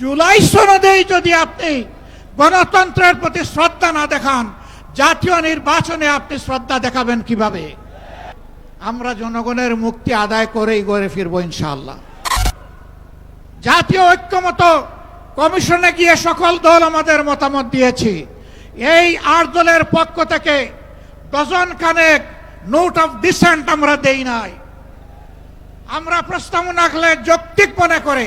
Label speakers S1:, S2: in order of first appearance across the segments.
S1: জুলাই সনদেই যদি আপনি গণতন্ত্রের প্রতি শ্রদ্ধা না দেখান, জাতীয় নির্বাচনে আপনি শ্রদ্ধা দেখাবেন কীভাবে? আমরা জনগণের মুক্তি আদায় করেই গড়ে ফিরবো ইনশাআল্লাহ। জাতীয় ঐক্যমত কমিশনে গিয়ে সকল দল আমাদের মতামত দিয়েছি। এই আট দলের পক্ষ থেকে ডজন খানেক নোট অফ ডিসেন্ট আমরা দেই নাই। আমরা প্রস্তাবনা যৌক্তিক মনে করে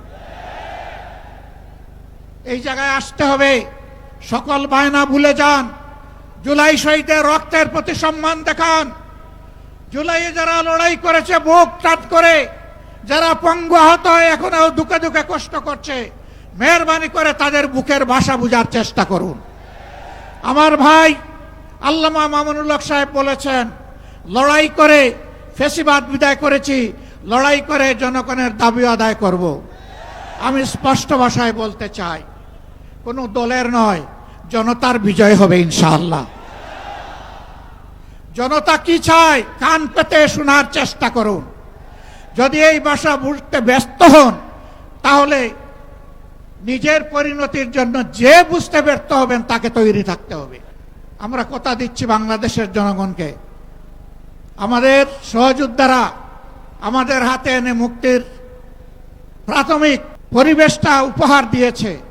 S1: এই জায়গায় আসতে হবে। সকল বায়না ভুলে যান। জুলাই শহীদের রক্তের প্রতি সম্মান দেখান। জুলাইয়ে যারা লড়াই করেছে, বুক টাট করে, যারা পঙ্গু আহত হয়ে এখনও দুঃখে দুঃখে কষ্ট করছে, মেহরবানি করে তাদের বুকের ভাষা বোঝার চেষ্টা করুন। আমার ভাই আল্লামা মামুনুল্লাহ সাহেব বলেছেন, লড়াই করে ফেসিবাদ বিদায় করেছি, লড়াই করে জনগণের দাবি আদায় করব। আমি স্পষ্ট ভাষায় বলতে চাই কোনো দলের নয়, জনতার বিজয় হবে ইনশাআল্লাহ। জনতা কি চায়? কান পেতে শোনার চেষ্টা করুন। যদি এই ভাষা বুঝতে ব্যস্ত হন, তাহলে নিজের পরিণতির জন্য যে বুঝতে ব্যর্থ হবেন, তাকে তৈরি থাকতে হবে। আমরা কথা দিচ্ছি বাংলাদেশের জনগণকে। আমাদের সহযোদ্ধারা আমাদের হাতে এনে মুক্তির প্রাথমিক পরিবেশটা উপহার দিয়েছে।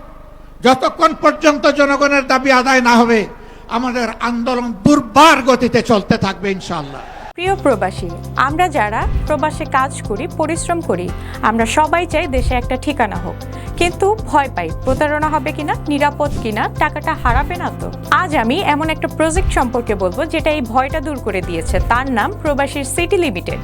S1: যতক্ষণ পর্যন্ত জনগণের দাবি আদায় না হবে, আমাদের আন্দোলন দুর্বার গতিতে চলতে থাকবে ইনশাআল্লাহ।
S2: প্রিয় প্রবাসী, আমরা যারা প্রবাসে কাজ করি, পরিশ্রম করি, আমরা সবাই চাই দেশে একটা ঠিকানা হোক। কিন্তু ভয় পাই, প্রতারণা হবে কিনা, নিরাপদ কিনা, টাকাটা হারাবে না তো? আজ আমি এমন একটা প্রজেক্ট সম্পর্কে বলব, যেটা এই ভয়টা দূর করে দিয়েছে। তার নাম প্রবাসীর সিটি লিমিটেড।